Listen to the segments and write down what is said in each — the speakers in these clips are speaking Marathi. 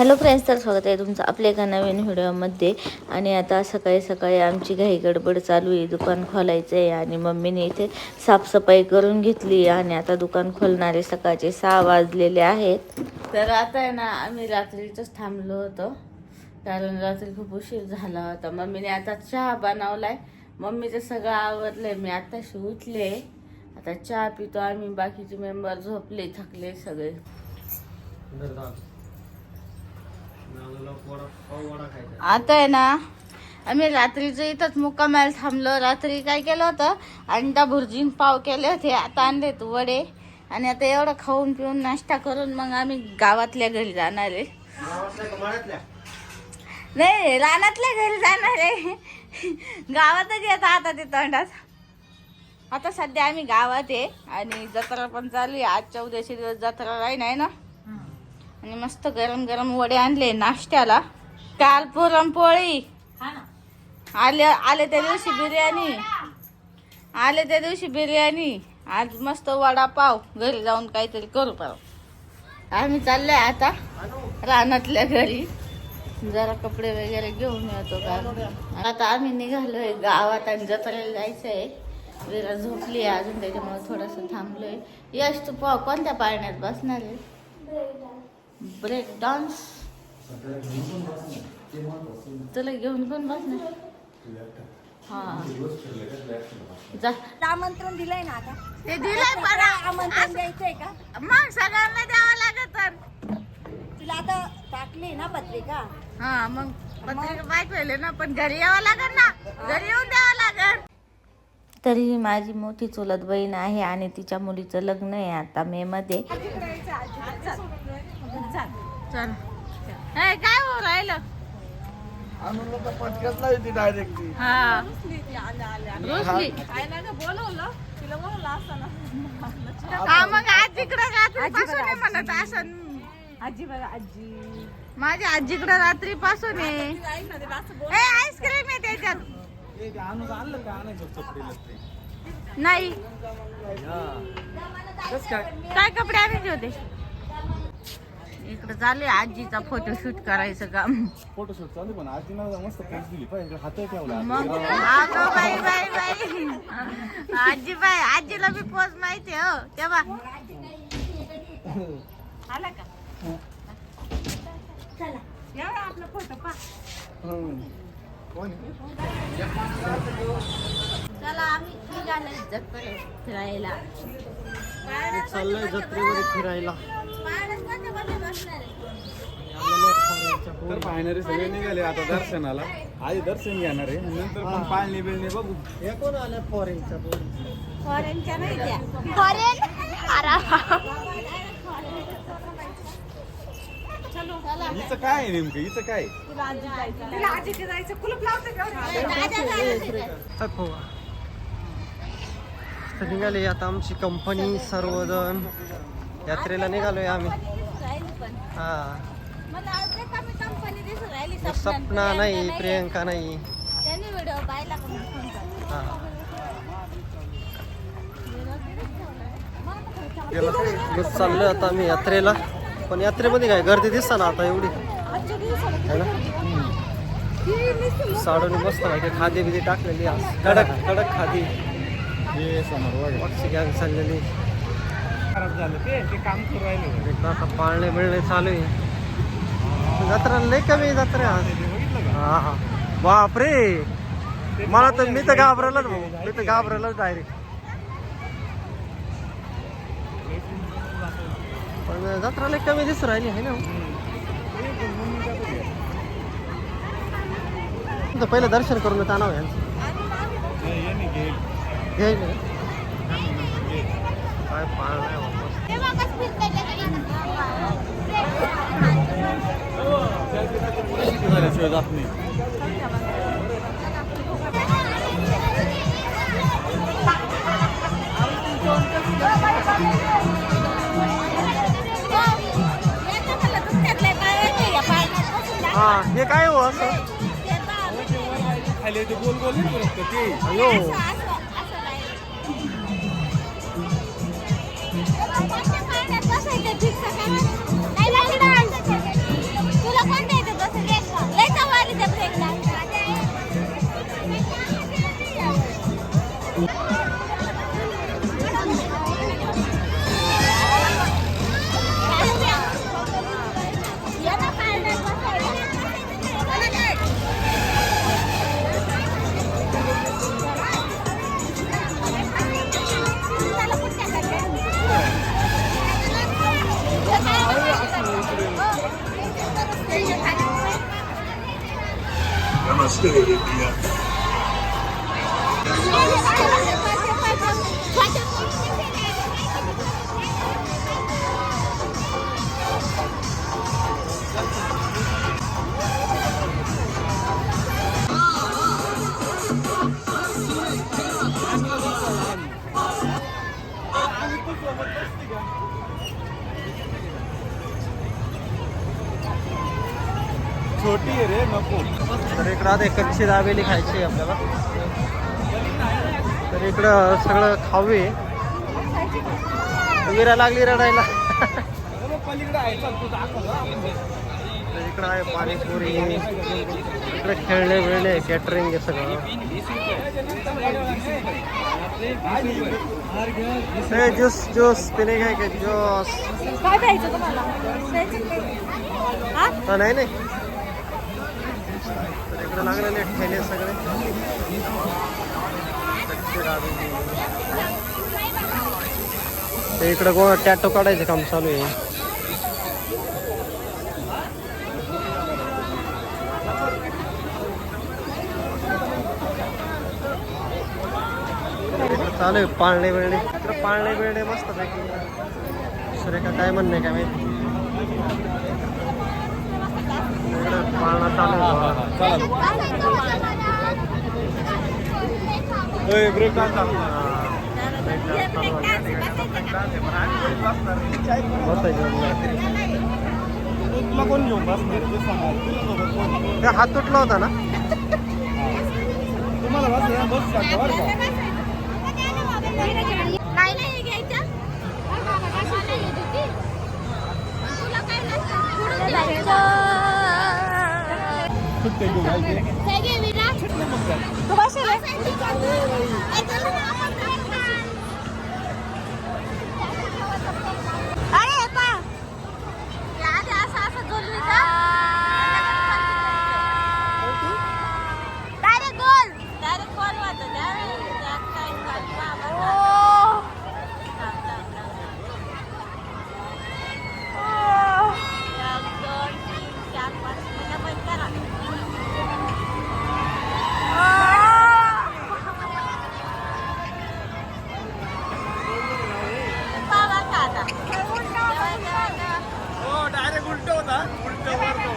हॅलो फ्रेंड्स तर स्वागत आहे तुमचं आपल्या एका नवीन व्हिडिओमध्ये. आणि आता सकाळी सकाळी आमची घाई गडबड चालू आहे. दुकान खोलायचं आहे आणि मम्मीने इथे साफसफाई करून घेतली आणि आता दुकान खोलणारे सकाळचे सहा वाजलेले आहेत. तर आता आहे ना आम्ही रात्रीच थांबलो होतो. कारण रात्री खूप उशीर झाला होता. मम्मीने आता चहा बनवलाय. मम्मीचं सगळं आवडलंय मी आताशी उठले. आता चहा पितो. आम्ही बाकीचे मेंबर झोपले थकले सगळे. आता आहे ना आम्ही रात्रीचं इथंच मुक्कामाला थांबलो रात्री काय केलं होतं? अंडा भुर्जीन पाव केले होते आता आणलेत वडे. आणि आता एवढं खाऊन पिऊन नाश्ता करून मग आम्ही गावातल्या घरी जाणार आहे. नाही रानातल्या घरी जाणार आहे. गावातच येतं आता ते तोंडात. आता सध्या आम्ही गावात आहे आणि जत्रा पण चालू आहे. आजच्या उद्याचे दिवस जत्रा राही नाही ना. आणि मस्त गरम गरम वडे आणले नाश्त्याला. काल पुरणपोळी आले आले त्या दिवशी बिर्याणी. आले त्या दिवशी बिर्याणी. आज मस्त वडापाव. घरी जाऊन काहीतरी करू पाव आम्ही चाललोय आता रानातल्या घरी. जरा कपडे वगैरे घेऊन येतो का आता आम्ही निघालोय गावात आणि जत्रेला जायचंय. विरा झोपली आहे अजून त्याच्यामुळे थोडंसं थांबलोय. यश तू पाव कोणत्या पाळण्यात बसणार आहे? Break dance. तुला घेऊन कोण बसणार हा. जा. आमंत्रण दिलंय ना आता. ते दिलंय पण आमंत्रण द्यायचंय का? मग सगळ्यांना द्यावं लागत तर. तुला आता टाकली ना पत्रिका? हा मग पत्रिका पाठवले ना पण घरी यावं लागेल ना. घरी येऊन द्यावं लागेल तरी माझी मोठी चुलत बहीण आहे आणि तिच्या मुलीचं लग्न आहे आता मे मध्ये. चल. ए, काय हो राहिलं? डायरेक्ट हा. रुसली हा. मग आजीकडे रात्रीपासून आहे म्हणत असं. आजी बघा आजी. माझ्या आजीकडे रात्रीपासून आहे. ए आईस्क्रीम आहे त्याच्यात. नाही. काय कपडे आणायचे होते? इकडे चालू आहे आजीचा फोटोशूट करायचं काम. फोटोशूट चालू पण आजीनं मस्त पोच दिली. पाहिजे हात ठेवला. मग? अगं बाई बाई बाई. आजी बाई आजीला बी पोच माहिती आहे, हो. तेव्हा आला का? चला. एवढा आपला फोटो पा कोण चला आम्ही निघाले फिरायला. चाललंय फिरायला. तर पाहणारे सगळे निघाले आता दर्शनाला. आधी दर्शन घेणार आहे. नंतर पण पाळणी बिळणी बघू. हे कोण आलं फॉरेनचा फॉरेनच्या नाही फॉरेन हिचं काय आहे नेमकं? हिचं काय निघाले आता आमची कंपनी सर्वजण. यात्रेला निघालोय आम्ही. हा. सपना नाही प्रियंका नाही. हा. चाललोय आता आम्ही यात्रेला. पण यात्रेमध्ये काय गर्दी दिसता ना आता एवढी. है ना? साडून मस्त माहिती खादी बिदी टाकलेली आज. कडक कडक खादी. हे गॅंग चाललेली? झालं ते ते काम करू राहिले. एकदा आता पाळणे बिळणे चालू आहे. जत्रा लय कमी जत्रा. हा हा. बापरे! मला तर मी तर घाबरलोच भाऊ. मी तर घाबरलोच डायरेक्ट पण जत्रा लय कमी दिसू राहिली आहे ना. पहिलं दर्शन करून तानाव यांचं. नाही, काय पाळणं आहे झाल्याशिवाय जात नाही हा हे काय हो असं खाली गोल गोल ते Thank. आता एक कच्ची दाबेली खायची आहे आपल्याला. तर इकडं सगळं खाऊ आहे. विरा लागली रडायला. अरे पलीकडे आहे चल तू दाखव ना. तर इकडं आहे पाणीपुरी. इकडे खेळणे बिळणे कॅटरिंग हे सगळं. हे ज्यूस ज्यूस पिणे काय काय ज्यूस. काय द्यायचं तुम्हाला? द्यायचं नाही. हा? हा नाही नाही. तर इकडे लागलेले ठेले सगळे ते इकडं गो टॅटो काढायचं काम चालू आहे. चालू आहे पाळणे बिळणे. इकडं पाळणे बिळणे मस्त पैकी. का काय म्हणणे काय माहिती? पाळणा चालू ब्रेक डान्स तुला कोण घेऊन बसणार ते सांगा. हात तुटला होता ना तुम्हाला बस बस सुट्टे घेऊन. तू बसेल आहे? अरे हे पहा. हे आधी असं असं झुलवीचं. Direct गोल. Direct गोल होतं. त्यावेळी त्यात काही खाली बाबा. थांब, थांब, थांब, थांब. एक, दोन, तीन, चार, पाच. पुन्हा बंद करा. बाबा का आता? जेवाय, जेवाय, जेवाय. हो डायरेक्ट उलट होता. उलट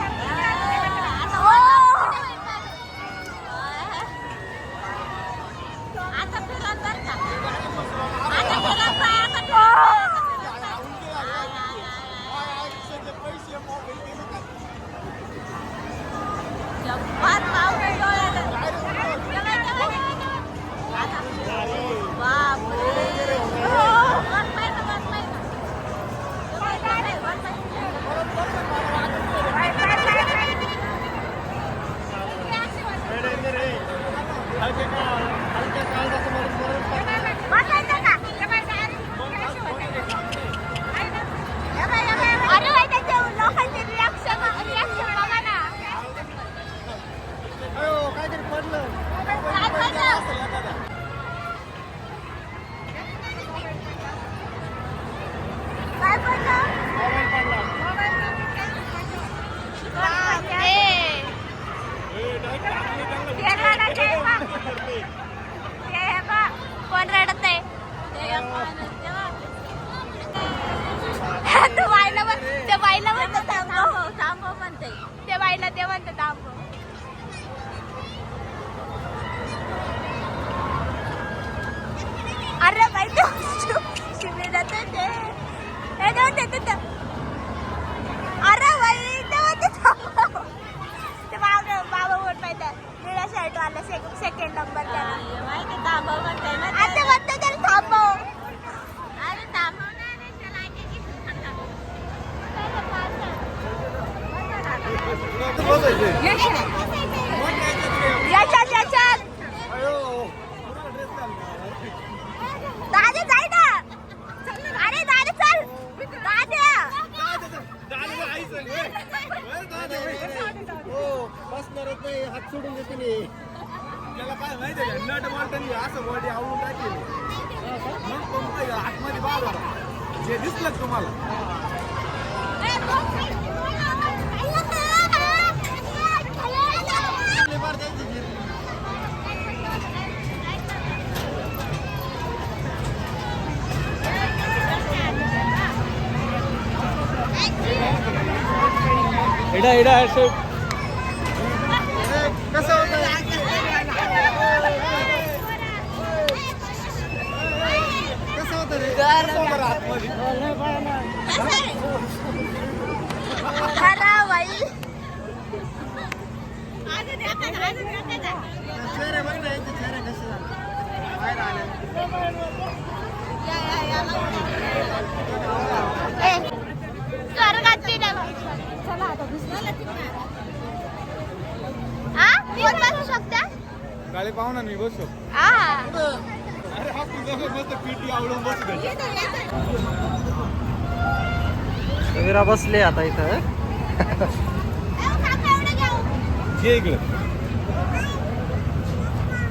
सोडून देते मी त्याला काय माहिती आहे का? नट बोलतानी असं बॉडी आवडून टाकेल मग तो मागे आतमध्ये बाहेर आला. जे दिसलं तुम्हाला आपली बार त्यांची गिर. এটা এটা आता दुसऱ्याला हा कोण बसू. सगळा बसले आता इथं. इकडे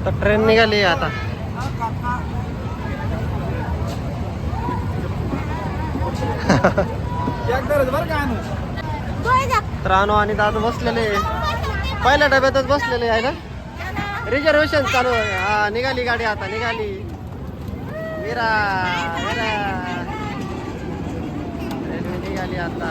तर ट्रेन निघाली आता. तर अनु आणि दादू बसलेले. पहिल्या डब्यातच बसलेले आहे ना? रिझर्वेशन चालू आहे. हा निघाली गाडी आता निघाली. मीरा मीरा। रेल्वे निघाली आता.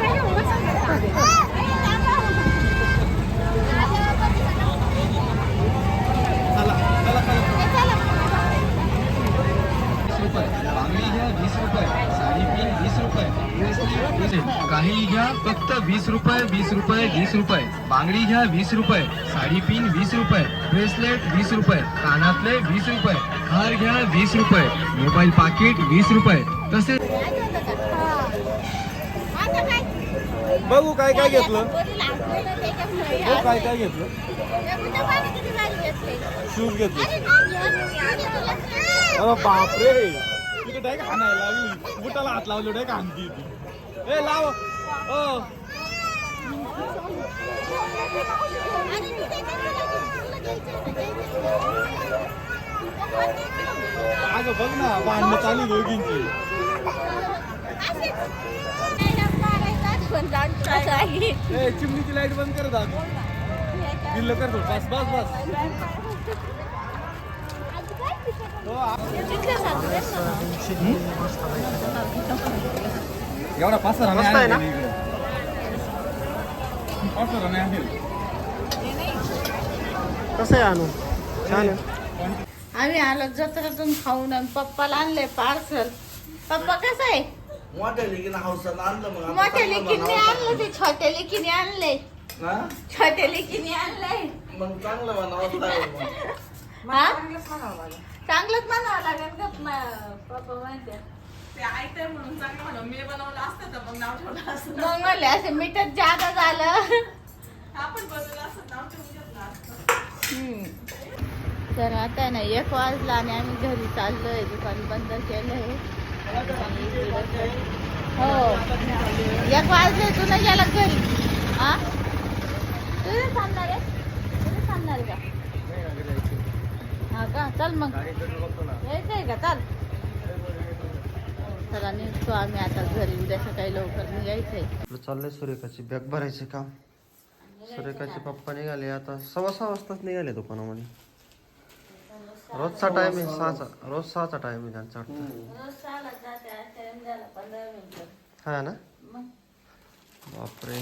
फक्त वीस रुपये वीस रुपये वीस रुपये. बांगडी घ्या वीस रुपये. साडी पिन वीस रुपये. ब्रेसलेट वीस रुपये. कानातले वीस रुपये. हार घ्या वीस रुपये. मोबाईल पाकिट वीस रुपये. तसेच बघू काय काय घेतलं? बघू काय काय घेतलं? शूज घेतले. अरे बापरे. तिथे डायरेक्ट हाणायला बुटाला हात लावले डायरेक्ट हाणती ती. ए लाव. ओ अगं बघ ना भांडणं चालू दोघींची. ए चिमणीची लाइट बंद कर दादू. दिल्ल कर थोडं. बस बस बस. हो, आ- एवढा पाच मस्त आहे ना? कसं आहे अनु? छान आहे. आम्ही आलो जत्रातून खाऊन आणि पप्पाला आणले पार्सल पप्पा कसं आहे? मोठ्या लेकीनं हौसाला आणलं मग आता मोठ्या चांगलं लेकीने बनावं. आणलं ते छोट्या लेकीने आणले हा? छोट्या लेकीने आणलंय. मग चांगलं बनावं लागेल मग. हा? चांगलंच म्हणावं लागेल. का म- पप्पा म्हणते. मग म्हणले असं मीठच जादा झालं. हम्म. तर आता ना एक वाजला आणि आम्ही घरी चाललोय दुकान बंद केलंय. हो. एक वाजले तू नाही गेला घरी? हा तू नाही थांबणार आहे? तू नाही थांबणार आहे का? हा का? चल मग. यायचंय का? चल. चला निघतो आम्ही आता घरी उद्या सकाळी लवकर निघायचंय. आपलं चाललंय सुरेखाची बॅग भरायचे काम. सुरेखाचे पप्पा निघाले आता सव्वा सहा वाजताच निघाले दुकानामध्ये. रोजचा टाइम आहे सहाचा रोज सहाचा टाइम आहे त्यांचा हा ना? बापरे.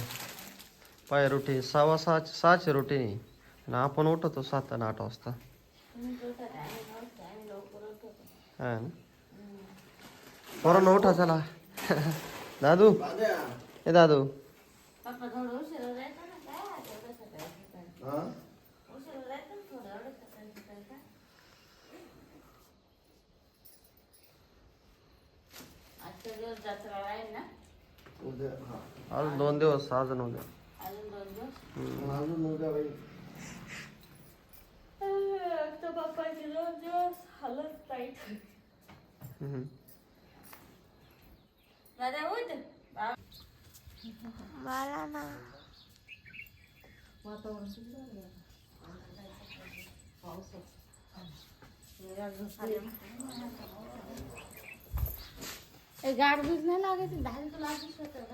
पाय रुटीन सव्वा सहा सहाचे रुटीन आहे. आणि आपण उठवतो सात आणि आठ वाजता. हा ना? पोरांनो उठा चला दादू दादू. हा? दिवस उद्या हा. अजून दोन दिवस अजून उद्या अजून दोन दिवस अजून उद्या बाई तर पप्पाची रोज दिवस हालत टाईट हम्म. दादा उठ मला ना गाडबीज नाही लागायची दहा तुला लागू शकत